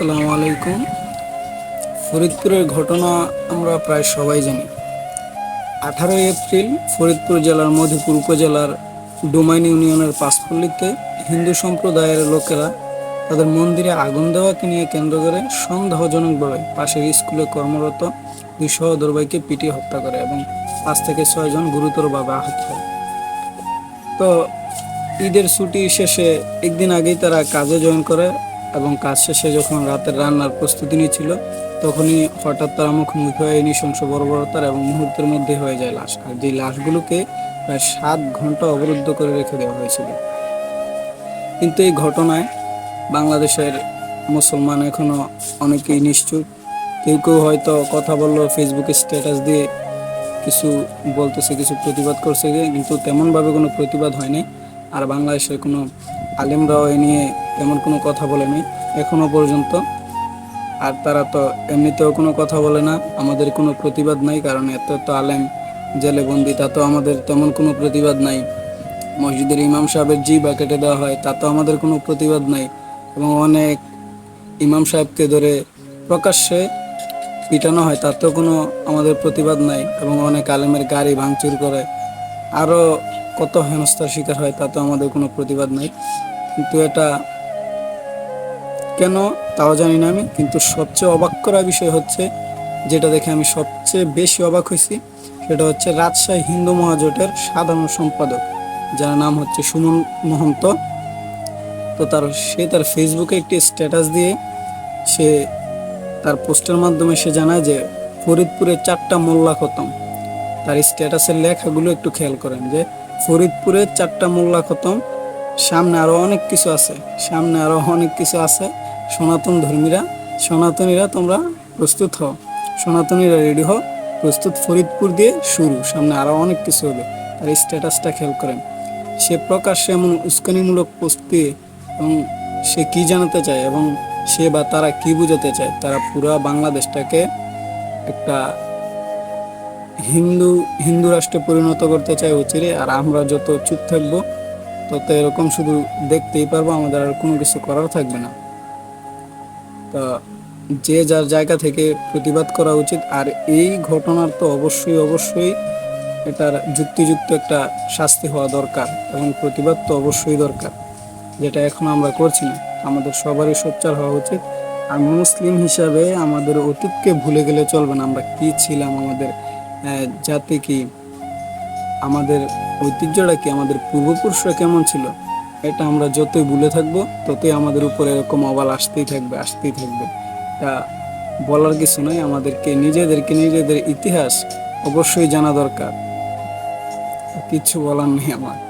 আসসালামু আলাইকুম। ফরিদপুরের ঘটনা আমরা প্রায় সবাই জানি। আঠারোই এপ্রিল ফরিদপুর জেলার মধুপুর উপজেলার ডোমাইন ইউনিয়নের পাঁচপল্লিতে হিন্দু সম্প্রদায়ের লোকেরা তাদের মন্দিরে আগুন দেওয়াকে নিয়ে কেন্দ্র করে সন্দেহজনকভাবে পাশের স্কুলে কর্মরত দুই সহোদর ভাইকে পিটিয়ে হত্যা করে এবং পাঁচ থেকে ছয়জন গুরুতরভাবে আহত হয়। তো ঈদের ছুটি শেষে একদিন আগেই তারা কাজে জয়েন করে এবং কাজ শেষে যখন রাতের রান্নার প্রস্তুতি নিচ্ছিল তখনই হঠাৎ তারা মুখোমুখি হয় নৃশংস বর্বরতার এবং মুহূর্তের মধ্যে হয়ে যায় লাশ। আর যে লাশগুলোকে প্রায় সাত ঘণ্টা অবরুদ্ধ করে রেখে দেওয়া হয়েছিল। কিন্তু এই ঘটনায় বাংলাদেশের মুসলমান এখনও অনেকেই নিশ্চুপ। কেউ কেউ হয়তো কথা বলল ফেসবুকে স্ট্যাটাস দিয়ে কিছু বলতেছে, কিছু প্রতিবাদ করছে কিন্তু তেমনভাবে কোনো প্রতিবাদ হয়নি। আর বাংলাদেশের কোনো আলেমরাও এ নিয়ে তেমন কোনো কথা বলেনি, এখনও পর্যন্ত। আর তারা তো এমনিতেও কোনো কথা বলে না, আমাদের কোনো প্রতিবাদ নাই, কারণ এত তো আলেম, জেলে বন্দি, তা তো আমাদের তেমন কোনো প্রতিবাদ নাই। মসজিদের ইমাম সাহেবের জি বা কেটে দেওয়া হয়, তা তো আমাদের কোনো প্রতিবাদ নাই। এবং অনেক ইমাম সাহেবকে ধরে প্রকাশ্যে পিটানো হয় তার তো কোনো আমাদের প্রতিবাদ নাই, এবং অনেক আলেমের গাড়ি ভাঙচুর করে। আরও কত হেনস্থার শিকার হয় তাতে আমাদের কোনো প্রতিবাদ নাই। কিন্তু এটা কেন তাও জানি না আমি, কিন্তু সবচেয়ে অবাক করা বিষয় হচ্ছে, যেটা দেখে আমি সবচেয়ে বেশি অবাক হয়েছি, সেটা হচ্ছে রাজশাহী হিন্দু মহাজোটের সাধারণ সম্পাদক, যার নাম হচ্ছে সুমন মহন্ত। তো তার, সে তার ফেসবুকে একটি স্ট্যাটাস দিয়ে সে তার পোস্টের মাধ্যমে সে জানায় যে, ফরিদপুরে চারটা মোল্লা খতম। তার স্ট্যাটাসের লেখাগুলো একটু খেয়াল করেন যে, ফরিদপুরে চারটা মোল্লা খতম সামনে আরও অনেক কিছু আছে। সামনে আরও অনেক কিছু আছে। সনাতন ধর্মীরা, সনাতনীরা তোমরা প্রস্তুত হও। সনাতনীরা রেডি হও। প্রস্তুত ফরিদপুর দিয়ে শুরু। সামনে আরও অনেক কিছু হবে। তার স্ট্যাটাসটা খেয়াল করেন। সে প্রকাশ্যে এমন উস্কানিমূলক পোস্ট দিয়ে এবং সে কি জানাতে চায় এবং সে বা তারা কি বুঝাতে চায়, তারা পুরা বাংলাদেশটাকে একটা হিন্দু হিন্দু রাষ্ট্রে পরিণত করতে চায় অচিরে আর আমরা যত চুপ থাকব তত এরকম শুধু দেখতেই পারব, আমাদের আর কোনো কিছু করার থাকবে না। তা যে যার জায়গা থেকে প্রতিবাদ করা উচিত, আর এই ঘটনার তো অবশ্যই অবশ্যই এটার যুক্তিযুক্ত একটা শাস্তি হওয়া দরকার এবং প্রতিবাদ তো অবশ্যই দরকার, যেটা এখন আমরা করছি না। আমাদের সবারই সোচ্চার হওয়া উচিত। আর মুসলিম হিসাবে আমাদের অতীতকে ভুলে গেলে চলবে না। আমরা কি ছিলাম আমাদের জাতি কি? আমাদের ঐতিহ্যটা কি, আমাদের পূর্বপুরুষরা কেমন ছিল? এটা আমরা যতই ভুলে থাকব, ততই আমাদের উপরে এরকম অবাল আসতেই থাকবে আসতেই থাকবে। তা বলার কিছু নয় আমাদেরকে নিজেদেরকে নিজেদের ইতিহাস অবশ্যই জানা দরকার। কিছু বলার নেই আমার।